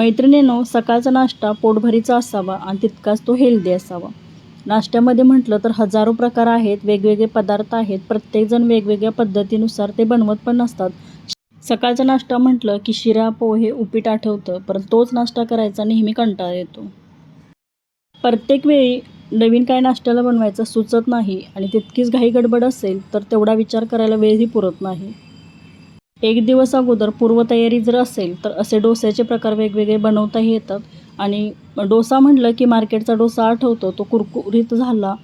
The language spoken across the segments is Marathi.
मैत्रिणीनो सकाळचा नाश्ता पोटभरीचा असावा आणि तितकाच तो हेल्दी असावा. नाश्त्यामध्ये म्हटलं तर हजारो प्रकार आहेत वेगवेगळे पदार्थ आहेत प्रत्येकजण वेगवेगळ्या पद्धतीनुसार ते बनवत पण नसतात. सकाळचा नाश्ता म्हटलं की शिरा पोहे उपीट आठवतं परत तोच नाश्ता करायचा नेहमी कंटाळा येतो. प्रत्येक वेळी नवीन काय नाश्त्याला बनवायचं सुचत नाही आणि तितकीच घाई गडबड असेल तर तेवढा विचार करायला वेळही पुरत नाही. एक दिवस अगोदर पूर्वतयारी जर असेल तर असे डोस्याचे प्रकार वेगवेगळे बनवताही येतात. आणि डोसा म्हटलं की मार्केटचा डोसा आठवतो तो कुरकुरीत झाला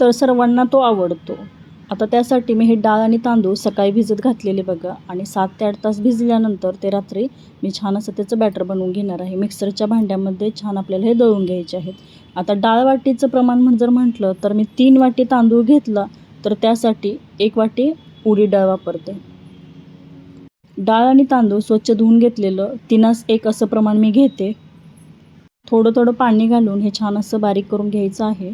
तर सर्वांना तो आवडतो. आता त्यासाठी मी हे डाळ आणि तांदूळ सकाळी भिजत घातलेले बघा. आणि सात ते आठ तास भिजल्यानंतर ते रात्री मी छान असं त्याचं बॅटर बनवून घेणार आहे. मिक्सरच्या भांड्यामध्ये छान आपल्याला हे दळून घ्यायचे आहेत. आता डाळ वाटीचं प्रमाण म्हण जर म्हटलं तर मी तीन वाटी तांदूळ घेतला तर त्यासाठी एक वाटी उडी डाळ वापरते. डाळ आणि तांदूळ स्वच्छ धुवून घेतलेलं तिनास एक असं प्रमाण मी घेते. थोडं थोडं पाणी घालून हे छान असं बारीक करून घ्यायचं आहे.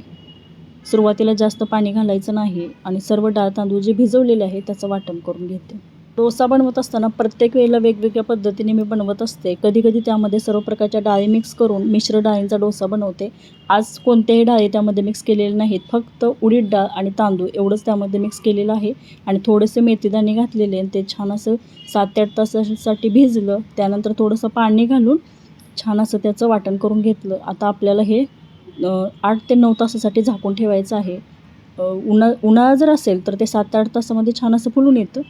सुरुवातीला जास्त पाणी घालायचं नाही आणि सर्व डाळ तांदूळ जे भिजवलेले आहे त्याचं वाटण करून घेते. डोसा बनवत असताना प्रत्येक वेळेला वेगवेगळ्या पद्धतीने मी बनवत असते. कधी कधी त्यामध्ये सर्व प्रकारच्या डाळी मिक्स करून मिश्र डाळींचा डोसा बनवते. आज कोणत्याही डाळी त्यामध्ये मिक्स केलेले नाहीत. फक्त उडीद डाळ आणि तांदूळ एवढंच त्यामध्ये मिक्स केलेलं आहे. आणि थोडेसे मेथीदाणे घातलेले आणि ते छान असं सात ते आठ तासासाठी भिजलं. त्यानंतर थोडंसं पाणी घालून छान असं त्याचं वाटण करून घेतलं. आता आपल्याला हे आठ ते नऊ तासासाठी झाकून ठेवायचं आहे. उन्हा उन्हाळा जर असेल तर ते सात ते आठ तासामध्ये छान असं फुलून येतं.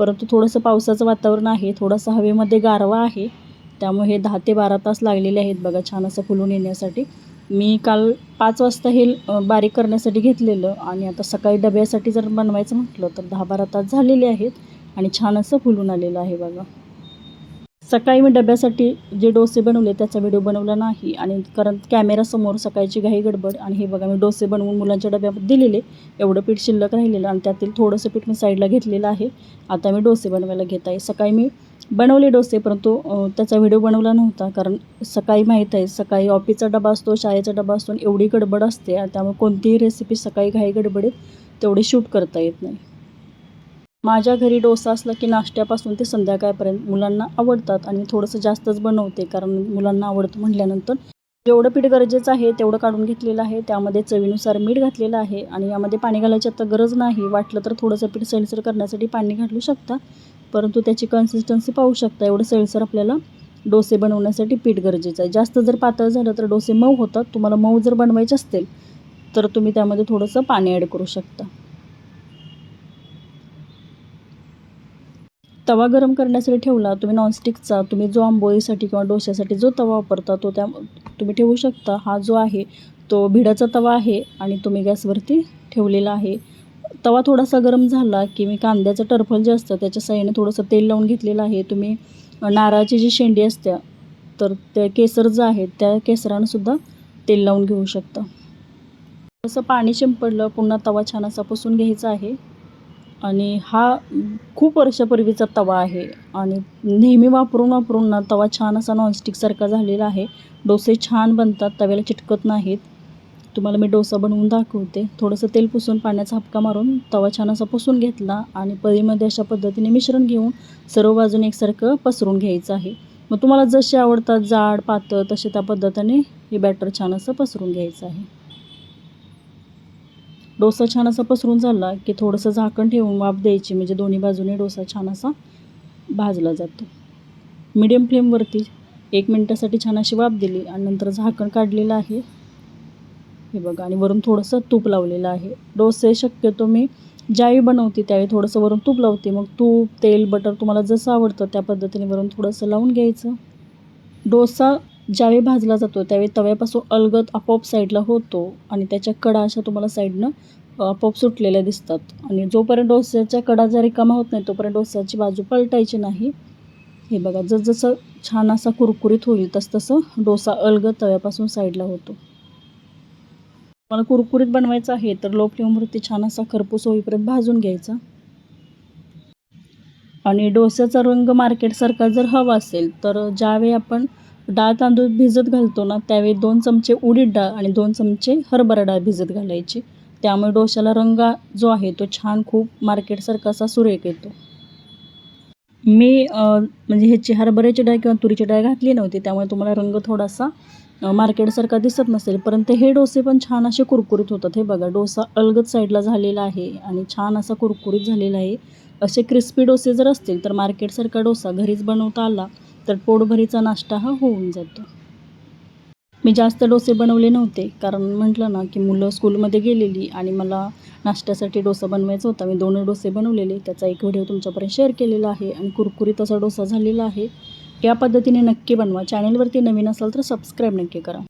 परंतु थोडंसं पावसाचं वातावरण आहे थोडासा हवेमध्ये गारवा आहे. त्यामुळे हे दहा ते बारा तास लागलेले आहेत बघा छान असं फुलून येण्यासाठी. मी काल पाच वाजता हे बारीक करण्यासाठी घेतलेलं आणि आता सकाळी डब्यासाठी जर बनवायचं म्हटलं तर दहा बारा तास झालेले आहेत आणि छान असं फुलून आलेलं आहे बघा. सकाळी मी डब्यासाठी जे डोसे बनवले त्याचा व्हिडिओ बनवला नाही आणि कारण कॅमेरासमोर सकाळची घाई गडबड आणि हे बघा मी डोसे बनवून मुलांच्या डब्यामध्ये दिलेले. एवढं पीठ शिल्लक राहिलेलं आणि त्यातील थोडंसं पीठ मी साईडला घेतलेलं आहे. आता मी डोसे बनवायला घेत आहे. सकाळी मी बनवले डोसे परंतु त्याचा व्हिडिओ बनवला नव्हता. कारण सकाळी माहीत आहे सकाळी ऑफिसचा डबा असतो शाळेचा डबा असतो आणि एवढी गडबड असते आणि त्यामुळे कोणतीही रेसिपी सकाळी घाई गडबडीत तेवढी शूट करता येत नाही. माझ्या घरी डोसा असला की नाश्त्यापासून ते संध्याकाळपर्यंत मुलांना आवडतात आणि थोडंसं जास्तच बनवते कारण मुलांना आवडतं म्हटल्यानंतर जेवढं पीठ गरजेचं आहे तेवढं काढून घेतलेलं आहे. त्यामध्ये चवीनुसार मीठ घातलेलं आहे आणि यामध्ये पाणी घालायची आता गरज नाही. वाटलं तर थोडंसं पीठ सैलसर करण्यासाठी पाणी घालू शकता परंतु त्याची कन्सिस्टन्सी पाहू शकता. एवढं सैलसर आपल्याला डोसे बनवण्यासाठी पीठ गरजेचं आहे. जास्त जर पातळ झालं तर डोसे मऊ होतात. तुम्हाला मऊ जर बनवायचे असतील तर तुम्ही त्यामध्ये थोडंसं पाणी ॲड करू शकता. तवा गरम करण्यासाठी ठेवला तुम्ही नॉनस्टिकचा तुम्ही जो आंबोळीसाठी किंवा डोश्यासाठी जो तवा वापरता तो त्या तुम्ही ठेवू शकता. हा जो आहे तो भिडाचा तवा आहे आणि तुम्ही गॅसवरती ठेवलेला आहे. तवा थोडासा गरम झाला की मी कांद्याचं टरफल जे असतं त्याच्या साईने थोडंसं तेल लावून घेतलेलं आहे. तुम्ही नारळाची जी शेंडी असत्या तर त्या केसर जे आहे त्या केसरानंसुद्धा तेल लावून घेऊ शकता. जसं पाणी शिंपडलं पुन्हा तवा छान असा पुसून घ्यायचा आहे. आणि हा खूप वर्षापूर्वीचा तवा आहे आणि नेहमी वापरून वापरून ना तवा छान असा नॉनस्टिकसारखा झालेला आहे. डोसे छान बनतात तव्याला चिटकत नाहीत. तुम्हाला मी डोसा बनवून दाखवते. थोडंसं तेल पुसून पाण्याचा हपका मारून तवा छान असा पुसून घेतला आणि पळीमध्ये अशा पद्धतीने मिश्रण घेऊन सर्व बाजूने एकसारखं पसरून घ्यायचं आहे. मग तुम्हाला जसे आवडतात जाड पातळ तसे त्या पद्धतीने हे बॅटर छान असं पसरून घ्यायचं आहे. डोसा छान असा पसरून झाला की थोडंसं झाकण ठेवून वाफ द्यायची म्हणजे दोन्ही बाजूने डोसा छान असा भाजला जातो. मिडियम फ्लेमवरती एक मिनटासाठी छान अशी वाफ दिली आणि नंतर झाकण काढलेलं आहे. हे बघा आणि वरून थोडंसं तूप लावलेलं आहे. डोसे शक्यतो मी ज्यावेळी बनवते त्यावेळी थोडंसं वरून तूप लावते. मग तूप तेल बटर तुम्हाला जसं आवडतं त्या पद्धतीने वरून थोडंसं लावून घ्यायचं. डोसा ज्यावेळी भाजला जातो त्यावेळी तव्यापासून अलगद आपोआप साईडला होतो आणि त्याच्या कडा अशा तुम्हाला साईडनं आपोआप सुटलेल्या दिसतात. आणि जोपर्यंत डोस्याच्या कडा जर रिकामा होत नाही तोपर्यंत डोस्याची बाजू पलटायची नाही. हे बघा जसजसं छान असा कुरकुरीत होईल तसतसं डोसा अलगद तव्यापासून साईडला होतो. मला कुरकुरीत बनवायचं आहे तर लो फ्लेमवरती छान असा खरपूस होईपर्यंत भाजून घ्यायचा. आणि डोस्याचा रंग मार्केटसारखा जर हवा असेल तर ज्यावेळी आपण डाळ तांदूळ भिजत घालतो ना त्यावेळी दोन चमचे उडीद डाळ आणि दोन चमचे हरभरा डाळ भिजत घालायची. त्यामुळे डोशाला रंग जो आहे तो छान खूप मार्केटसारखा असा सुरेख येतो. मी म्हणजे ह्याची हरभऱ्याची डाळ किंवा तुरीची डाळ घातली नव्हती त्यामुळे तुम्हाला रंग थोडासा मार्केटसारखा दिसत नसेल. परंतु हे डोसे पण छान असे कुरकुरीत होतात. हे बघा डोसा अलगद साईडला झालेला आहे आणि छान असा कुरकुरीत झालेला आहे. असे क्रिस्पी डोसे जर असतील तर मार्केटसारखा डोसा घरीच बनवता आला. तर पोटभरीचा नाश्ता हा होऊन जातो. मी जास्त डोसे बनवले नव्हते कारण म्हटलं ना की मुलं स्कूलमध्ये गेलेली आणि मला नाश्त्यासाठी डोसा बनवायचा होता. मी दोन डोसे बनवलेले त्याचा एक व्हिडिओ तुमच्यापर्यंत शेअर केलेला आहे आणि कुरकुरीत असा डोसा झालेला आहे. या पद्धतीने नक्की बनवा. चॅनलवरती नवीन असाल तर सबस्क्राईब नक्की करा.